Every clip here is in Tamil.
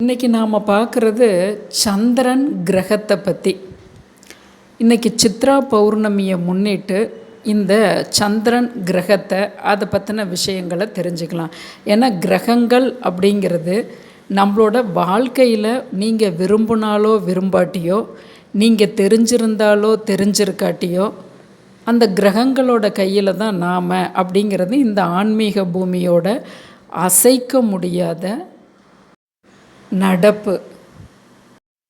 இன்றைக்கி நாம் பார்க்குறது சந்திரன் கிரகத்தை பற்றி இன்றைக்கி சித்ரா பௌர்ணமியை முன்னிட்டு இந்த சந்திரன் கிரகத்தை அதை பற்றின விஷயங்களை தெரிஞ்சுக்கலாம். ஏன்னா கிரகங்கள் அப்படிங்கிறது நம்மளோட வாழ்க்கையில் நீங்கள் விரும்பினாலோ விரும்பாட்டியோ நீங்கள் தெரிஞ்சிருந்தாலோ தெரிஞ்சிருக்காட்டியோ அந்த கிரகங்களோட கையில் தான் நாம் அப்படிங்கிறது இந்த ஆன்மீக பூமியோட அசைக்க முடியாத நடப்பு.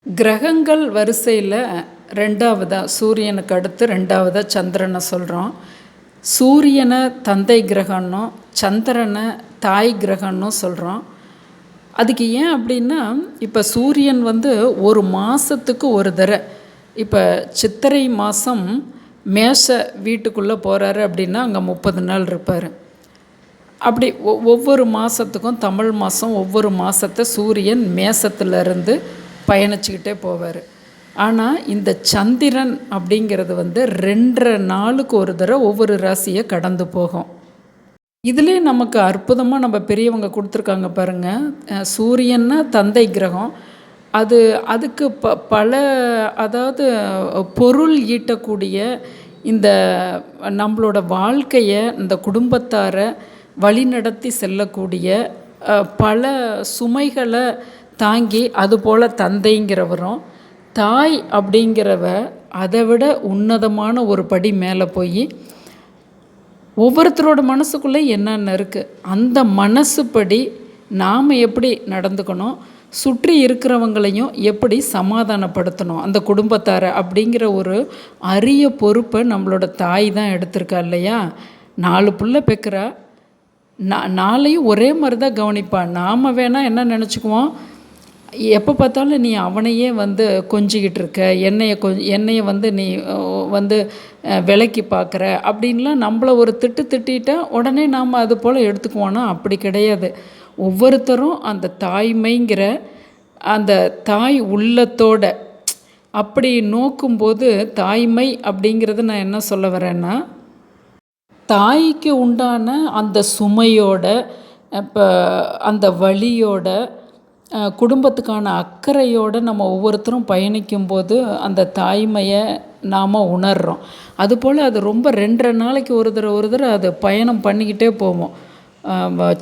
கிரகங்கள் வரிசையில் ரெண்டாவதாக சூரியனுக்கு அடுத்து ரெண்டாவதாக சந்திரனை சொல்கிறோம் சூரியனை தந்தை கிரகம்னும் சந்திரனை தாய் கிரகம்னும் சொல்கிறோம் அதுக்கு ஏன் அப்படின்னா இப்போ சூரியன் வந்து ஒரு மாதத்துக்கு ஒரு தடவை இப்போ சித்திரை மாதம் மேஷ வீட்டுக்குள்ளே போகிறாரு அப்படின்னா அங்கே முப்பது நாள் இருப்பார். அப்படி ஒ ஒவ்வொரு மாதத்துக்கும் தமிழ் மாதம் ஒவ்வொரு மாதத்தை சூரியன் மேசத்துலேருந்து பயணிச்சுக்கிட்டே போவார். ஆனால் இந்த சந்திரன் அப்படிங்கிறது வந்து ரெண்டரை நாளுக்கு ஒரு தடவை ஒவ்வொரு ராசியை கடந்து போகும். இதிலே நமக்கு அற்புதமாக நம்ம பெரியவங்க கொடுத்துருக்காங்க பாருங்கள் சூரியன்னா தந்தை கிரகம். அது அதுக்கு ப பல அதாவது பொருள் ஈட்டக்கூடிய இந்த நம்மளோட வாழ்க்கையை இந்த குடும்பத்தாரை வழிநடத்தி செல்லக்கூடிய பல சுமைகளை தாங்கி அதுபோல் தந்தைங்கிறவரும் தாய் அப்படிங்கிறவ அதை விட உன்னதமான ஒரு படி மேலே போய் ஒவ்வொருத்தரோட மனசுக்குள்ளே என்னென்ன இருக்குது அந்த மனசுப்படி நாம் எப்படி நடந்துக்கணும் சுற்றி இருக்கிறவங்களையும் எப்படி சமாதானப்படுத்தணும் அந்த குடும்பத்தாரை அப்படிங்கிற ஒரு அரிய பொறுப்பை நம்மளோட தாய் தான் எடுத்திருக்கா இல்லையா? நாலு புள்ள பெக்கிறா நா நாளையும் ஒரே மாதிரி தான் கவனிப்பான் நாம் வேணால் என்ன நினச்சிக்குவோம்? எப்போ பார்த்தாலும் நீ அவனையே வந்து கொஞ்சிக்கிட்டு இருக்க. என்னையை கொ என்னையை வந்து நீ வந்து விலைக்கு பார்க்குற. அப்படின்லாம் நம்மளை ஒரு திட்டு திட்டா உடனே நாம் அது போல் எடுத்துக்குவோன்னா அப்படி கிடையாது. ஒவ்வொருத்தரும் அந்த தாய்மைங்கிற அந்த தாய் உள்ளத்தோட அப்படி நோக்கும்போது தாய்மை அப்படிங்கிறது நான் என்ன சொல்ல வரேன்னா தாய்க்கு உண்டான அந்த சுமையோட இப்போ அந்த வழியோட குடும்பத்துக்கான அக்கறையோடு நம்ம ஒவ்வொருத்தரும் பயணிக்கும்போது அந்த தாய்மையை நாம் உணர்கிறோம் அதுபோல் அது ரொம்ப ரெண்டரை நாளைக்கு ஒரு தடவை ஒரு தடவை அது பயணம் பண்ணிக்கிட்டே போவோம்.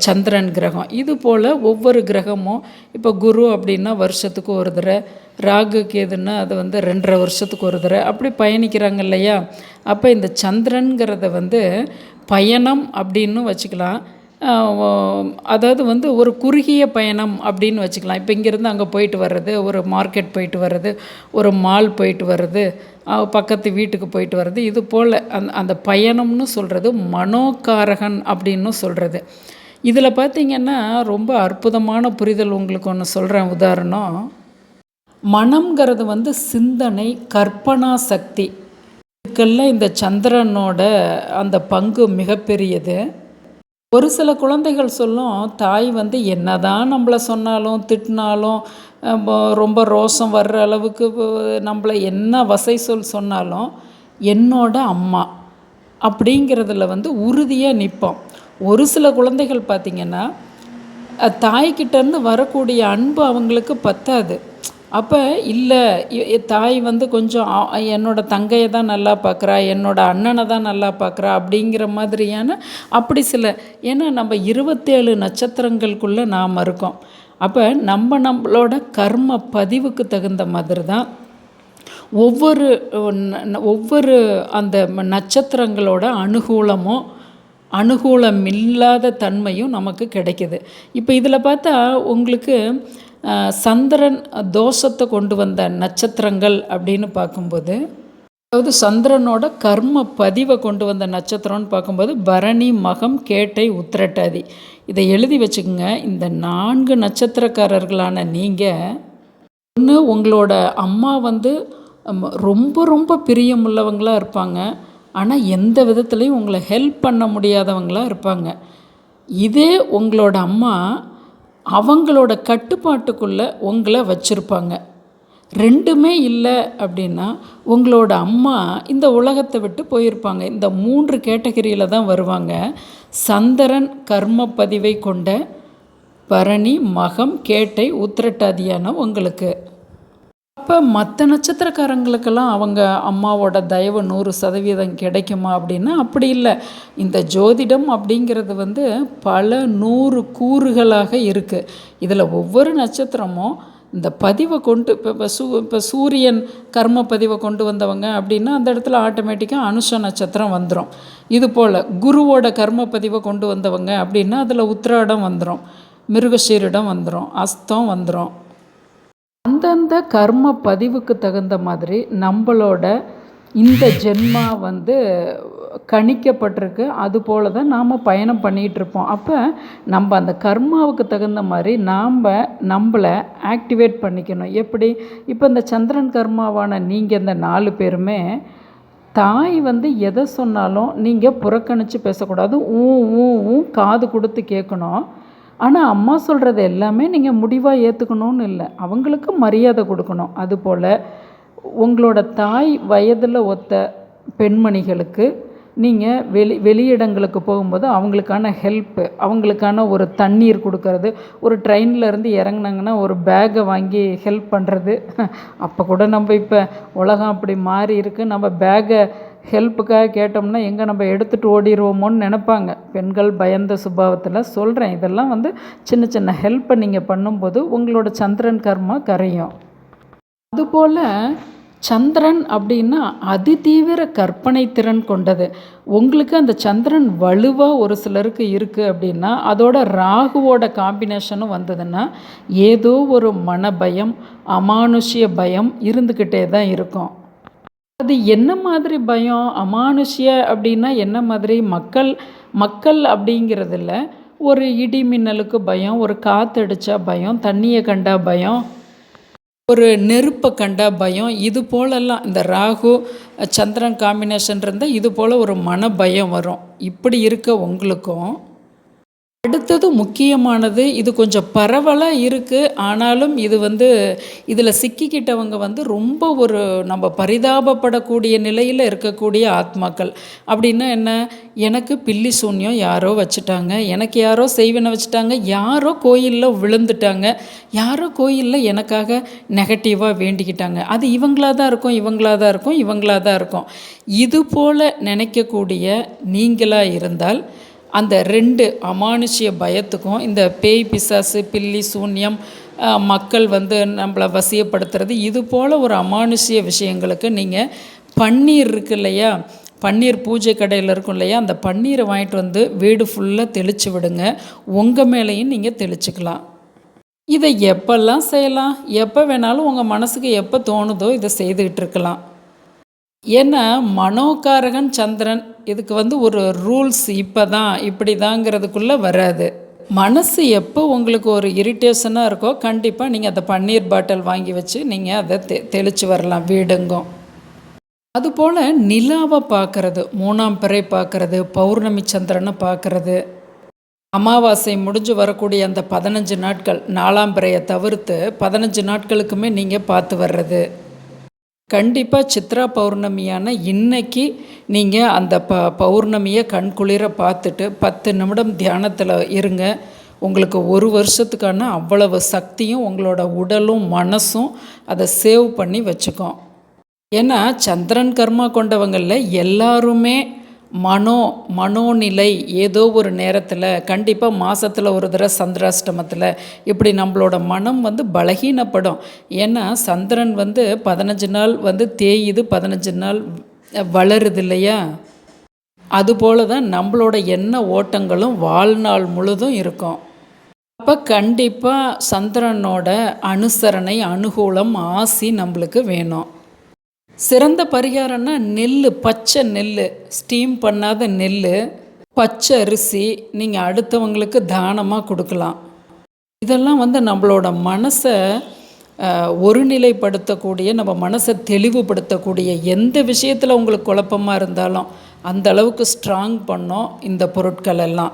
சந்திரன் கிரகம். இது போல் ஒவ்வொரு கிரகமும் இப்போ குரு அப்படின்னா வருஷத்துக்கு ஒரு தடவை ராகு கேதுன்னா அது வந்து ரெண்டரை வருஷத்துக்கு ஒரு தடவை. அப்படி பயணிக்கிறாங்க இல்லையா? அப்போ இந்த சந்திரனுங்கிறத வந்து பயணம் அப்படின்னு வச்சுக்கலாம். அதாவது வந்து ஒரு குறுகிய பயணம் அப்படின்னு வச்சுக்கலாம். இப்போ இங்கேருந்து அங்கே போயிட்டு வர்றது ஒரு மார்க்கெட் போயிட்டு வர்றது ஒரு மால் போயிட்டு வர்றது பக்கத்து வீட்டுக்கு போயிட்டு வர்றது இது போல் அந் அந்த பயணம்னு சொல்கிறது மனோகாரகன் அப்படின்னு சொல்கிறது இதில் பார்த்திங்கன்னா ரொம்ப அற்புதமான புரிதல் உங்களுக்கு ஒன்று சொல்கிறேன் உதாரணம் மனம்ங்கிறது வந்து சிந்தனை கற்பனா சக்தி. இதுக்கெல்லாம் இந்த சந்திரனோட அந்த பங்கு மிகப்பெரியது. ஒரு சில குழந்தைகள் சொல்லும் தாய் வந்து என்ன தான் நம்மளை சொன்னாலும் திட்டினாலும் ரொம்ப ரோஷம் வர்ற அளவுக்கு நம்மளை என்ன வசை சொல் சொன்னாலும் என்னோட அம்மா. அப்படிங்கிறதுல வந்து உறுதியாக நிற்போம் ஒரு சில குழந்தைகள் பார்த்திங்கன்னா தாய்கிட்டேருந்து வரக்கூடிய அன்பு அவங்களுக்கு பத்தாது. அப்போ இல்லை தாய் வந்து கொஞ்சம் என்னோடய தங்கையை தான் நல்லா பார்க்குறா என்னோடய அண்ணனை தான் நல்லா பார்க்குறா அப்படிங்கிற மாதிரியான அப்படி சில ஏன்னா நம்ம இருபத்தேழு நட்சத்திரங்களுக்குள்ளே நாம் இருக்கோம். அப்போ நம்ம நம்மளோட கர்ம பதிவுக்கு தகுந்த மாதிரி தான் ஒவ்வொரு ஒவ்வொரு அந்த நட்சத்திரங்களோட அனுகூலமும் அனுகூலம் இல்லாத தன்மையும் நமக்கு கிடைக்கிது. இப்போ இதில் பார்த்தா உங்களுக்கு சந்திரன் தோஷத்தை கொண்டு வந்த நட்சத்திரங்கள் அப்படின்னு பார்க்கும்போது அதாவது சந்திரனோட கர்ம பதிவை கொண்டு வந்த நட்சத்திரம்னு பார்க்கும்போது பரணி மகம் கேட்டை உத்திரட்டாதி இதை எழுதி வச்சுக்கோங்க. இந்த நான்கு நட்சத்திரக்காரர்களான நீங்கள் ஒன்று உங்களோட அம்மா வந்து ரொம்ப ரொம்ப பிரியமுள்ளவங்களாக இருப்பாங்க. ஆனால் எந்த விதத்துலேயும் உங்களை ஹெல்ப் பண்ண முடியாதவங்களாக இருப்பாங்க. இதே உங்களோட அம்மா அவங்களோட கட்டுப்பாட்டுக்குள்ளே உங்களை வச்சுருப்பாங்க. ரெண்டுமே இல்லை அப்படின்னா உங்களோட அம்மா இந்த உலகத்தை விட்டு போயிருப்பாங்க. இந்த மூன்று கேட்டகரியில் தான் வருவாங்க. சந்தரன் கர்ம பதிவை கொண்ட பரணி மகம் கேட்டை உத்திரட்டாதியான உங்களுக்கு. அப்போ மற்ற நட்சத்திரக்காரங்களுக்கெல்லாம் அவங்க அம்மாவோட தயவு நூறு சதவீதம் கிடைக்குமா அப்படின்னா அப்படி இல்லை. இந்த ஜோதிடம் அப்படிங்கிறது வந்து பல நூறு கூறுகளாக இருக்குது இதில் ஒவ்வொரு நட்சத்திரமும் இந்த பதிவை கொண்டு இப்போ இப்போ சூ இப்போ சூரியன் கர்ம பதிவை கொண்டு வந்தவங்க அப்படின்னா அந்த இடத்துல ஆட்டோமேட்டிக்காக அனுஷ நட்சத்திரம் வந்துடும் இது போல் குருவோட கர்ம பதிவை கொண்டு வந்தவங்க அப்படின்னா அதில் உத்திராடம் வந்துடும் மிருகசீரிடம் வந்துடும் அஸ்தம் வந்துடும் அந்தந்த கர்ம பதிவுக்கு தகுந்த மாதிரி நம்மளோட இந்த ஜென்மா வந்து கணிக்கப்பட்டிருக்கு. அது போல தான் நாம் பயணம் பண்ணிகிட்ருப்போம். அப்போ நம்ம அந்த கர்மாவுக்கு தகுந்த மாதிரி நாம் நம்மளை ஆக்டிவேட் பண்ணிக்கணும். எப்படி? இப்போ இந்த சந்திரன் கர்மாவான நீங்கள் இந்த நாலு பேருமே தாய் வந்து எதை சொன்னாலும் நீங்கள் புறக்கணித்து பேசக்கூடாது. ஊ ஊ ஊ காது கொடுத்து கேட்கணும். ஆனால் அம்மா சொல்கிறது எல்லாமே நீங்கள் முடிவாக ஏற்றுக்கணும்னு இல்லை. அவங்களுக்கு மரியாதை கொடுக்கணும். அதுபோல் உங்களோட தாய் வயதில் ஒத்த பெண்மணிகளுக்கு நீங்கள் வெளி வெளியிடங்களுக்கு போகும்போது அவங்களுக்கான ஹெல்ப்பு அவங்களுக்கான ஒரு தண்ணீர் கொடுக்கறது ஒரு ட்ரெயினில் இருந்து இறங்குனாங்கன்னா ஒரு பேக்கை வாங்கி ஹெல்ப் பண்ணுறது அப்போ கூட நம்ம இப்போ உலகம் அப்படி மாறி இருக்குது நம்ம பேக்கை ஹெல்ப்புக்காக கேட்டோம்னா எங்கே நம்ம எடுத்துகிட்டு ஓடிடுவோமோன்னு நினப்பாங்க. பெண்கள் பயந்த சுபாவத்தில் சொல்கிறேன் இதெல்லாம் வந்து சின்ன சின்ன ஹெல்ப்பை நீங்கள் பண்ணும்போது உங்களோட சந்திரன் கர்மா கரையும். அதுபோல் சந்திரன் அப்படின்னா அதிதீவிர கற்பனை திறன் கொண்டது. உங்களுக்கு அந்த சந்திரன் வலுவாக ஒரு சிலருக்கு இருக்குது அப்படின்னா அதோட ராகுவோட காம்பினேஷனும் வந்ததுன்னா ஏதோ ஒரு மனபயம் அமானுஷ்ய பயம் இருந்துக்கிட்டே தான் இருக்கும். அது என்ன மாதிரி பயம்? அமானுஷ்ய அப்படின்னா என்ன மாதிரி? மக்கள் மக்கள் அப்படிங்கிறதில்ல. ஒரு இடி மின்னலுக்கு பயம் ஒரு காற்றடிச்சா பயம் தண்ணியை கண்டா பயம் ஒரு நெருப்பை கண்டா பயம். இது போலெல்லாம் இந்த ராகு சந்திரன் காம்பினேஷன் இருந்தால் இது போல் ஒரு மன பயம் வரும். இப்படி இருக்க உங்களுக்கும் அடுத்தது முக்கியமானது இது கொஞ்சம் பரவலாக இருக்குது ஆனாலும் இது வந்து இதில் சிக்கிக்கிட்டவங்க வந்து ரொம்ப ஒரு நம்ம பரிதாபப்படக்கூடிய நிலையில் இருக்கக்கூடிய ஆத்மாக்கள். அப்படின்னா என்ன? எனக்கு பில்லி சூன்யம் யாரோ வச்சுட்டாங்க. எனக்கு யாரோ செய்வினை வச்சுட்டாங்க. யாரோ கோயிலில் விழுந்துட்டாங்க. யாரோ கோயிலில் எனக்காக நெகட்டிவாக வேண்டிக்கிட்டாங்க. அது இவங்களாக தான் இருக்கும் இவங்களாக தான் இருக்கும் இவங்களாக தான் இருக்கும். இது போல் நினைக்கக்கூடிய நீங்களாக இருந்தால் அந்த ரெண்டு அமானுஷ்ய பயத்துக்கும் இந்த பேய் பிசாசு பில்லி சூன்யம் மக்கள் வந்து நம்மளை வசியப்படுத்துறது இது போல் ஒரு அமானுஷ்ய விஷயங்களுக்கு நீங்கள் பன்னீர் இருக்கு இல்லையா? பன்னீர் பூஜை கடையில் இருக்கும் இல்லையா? அந்த பன்னீரை வாங்கிட்டு வந்து வீடு ஃபுல்லாக தெளித்து விடுங்க. உங்கள் மேலேயும் நீங்கள் தெளிச்சுக்கலாம். இதை எப்பெல்லாம் செய்யலாம்? எப்போ வேணாலும் உங்கள் மனசுக்கு எப்போ தோணுதோ இதை செய்துக்கிட்டு இருக்கலாம். ஏன்னா மனோகாரகன் சந்திரன் இதுக்கு வந்து ஒரு ரூல்ஸ் இப்போ தான் இப்படி தாங்கிறதுக்குள்ளே வராது. மனசு எப்போ உங்களுக்கு ஒரு இரிட்டேஷனாக இருக்கோ கண்டிப்பாக நீங்கள் அதை பன்னீர் பாட்டில் வாங்கி வச்சு நீங்கள் அதை தெ தெளித்து வரலாம் வீடுங்கும் அதுபோல் நிலாவை பார்க்குறது மூணாம் பிறை பார்க்குறது பௌர்ணமி சந்திரனை பார்க்குறது. அமாவாசை முடிஞ்சு வரக்கூடிய அந்த பதினஞ்சு நாட்கள் நாலாம் பிறையை தவிர்த்து பதினஞ்சு நாட்களுக்குமே நீங்கள் பார்த்து வர்றது. கண்டிப்பாக சித்ரா பௌர்ணமியான இன்னைக்கு நீங்கள் அந்த ப பௌர்ணமியை கண்குளிர பார்த்துட்டு பத்து நிமிடம் தியானத்தில் இருங்க. உங்களுக்கு ஒரு வருஷத்துக்கான அவ்வளவு சக்தியும் உங்களோட உடலும் மனசும் அதை சேவ் பண்ணி வச்சுக்கோம். ஏன்னா சந்திரன் கர்மா கொண்டவங்களில் எல்லாருமே மனோ மனோநிலை ஏதோ ஒரு நேரத்தில் கண்டிப்பாக மாதத்தில் ஒரு தடவை சந்திராஷ்டமத்தில் இப்படி நம்மளோட மனம் வந்து பலகீனப்படும். ஏன்னா சந்திரன் வந்து பதினஞ்சு நாள் வந்து தேயுது பதினஞ்சு நாள் வளருது இல்லையா? அதுபோல தான் நம்மளோட எண்ண ஓட்டங்களும் வாழ்நாள் முழுதும் இருக்கும். அப்போ கண்டிப்பாக சந்திரனோட அனுசரணை அனுகூலம் ஆசி நம்மளுக்கு வேணும். சிறந்த பரிகாரம்னா நெல் பச்சை நெல் ஸ்டீம் பண்ணாத நெல் பச்சை அரிசி நீங்கள் அடுத்தவங்களுக்கு தானமாக கொடுக்கலாம். இதெல்லாம் வந்து நம்மளோட மனசை ஒருநிலைப்படுத்தக்கூடிய நம்ம மனசை தெளிவுபடுத்தக்கூடிய எந்த விஷயத்தில் உங்களுக்கு குழப்பமாக இருந்தாலும் அந்த அளவுக்கு ஸ்ட்ராங் பண்ணோம் இந்த பொருட்கள் எல்லாம்.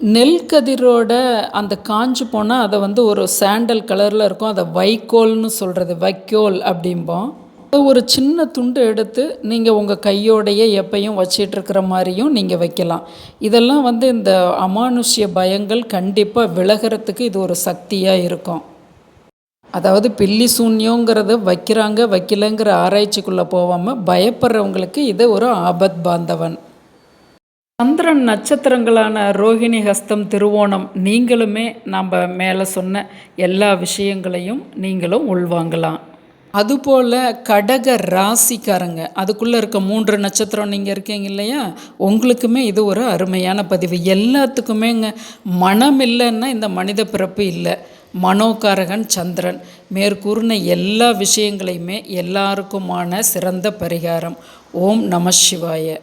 நெல் கதிரோட அந்த காஞ்சு போனால் அதை வந்து ஒரு சாண்டல் கலரில் இருக்கும். அதை வைக்கோல்னு சொல்கிறது வைக்கோல் அப்படிம்போம். ஒரு சின்ன துண்டு எடுத்து நீங்கள் உங்கள் கையோடையே எப்பையும் வச்சிட்டு இருக்கிற மாதிரியும் நீங்கள் வைக்கலாம். இதெல்லாம் வந்து இந்த அமானுஷ்ய பயங்கள் கண்டிப்பாக விலகிறதுக்கு இது ஒரு சக்தியாக இருக்கும். அதாவது பில்லி சூன்யங்கிறத வைக்கிறாங்க வைக்கலங்கிற ஆராய்ச்சிக்குள்ளே போகாமல் பயப்படுறவங்களுக்கு இது ஒரு ஆபத் பாந்தவன். சந்திரன் நட்சத்திரங்களான ரோகிணி ஹஸ்தம் திருவோணம் நீங்களுமே நம்ம மேலே சொன்ன எல்லா விஷயங்களையும் நீங்களும் உள்வாங்கலாம். அதுபோல் கடக ராசிக்காரங்க அதுக்குள்ளே இருக்க மூன்று நட்சத்திரம் நீங்கள் இருக்கீங்க இல்லையா? உங்களுக்குமே இது ஒரு அருமையான பதிவு. எல்லாத்துக்குமேங்க மனம் இல்லைன்னா இந்த மனித பிறப்பு இல்லை. மனோகாரகன் சந்திரன் மேற்கூறின எல்லா விஷயங்களையுமே எல்லாருக்குமான சிறந்த பரிகாரம். ஓம் நம சிவாய.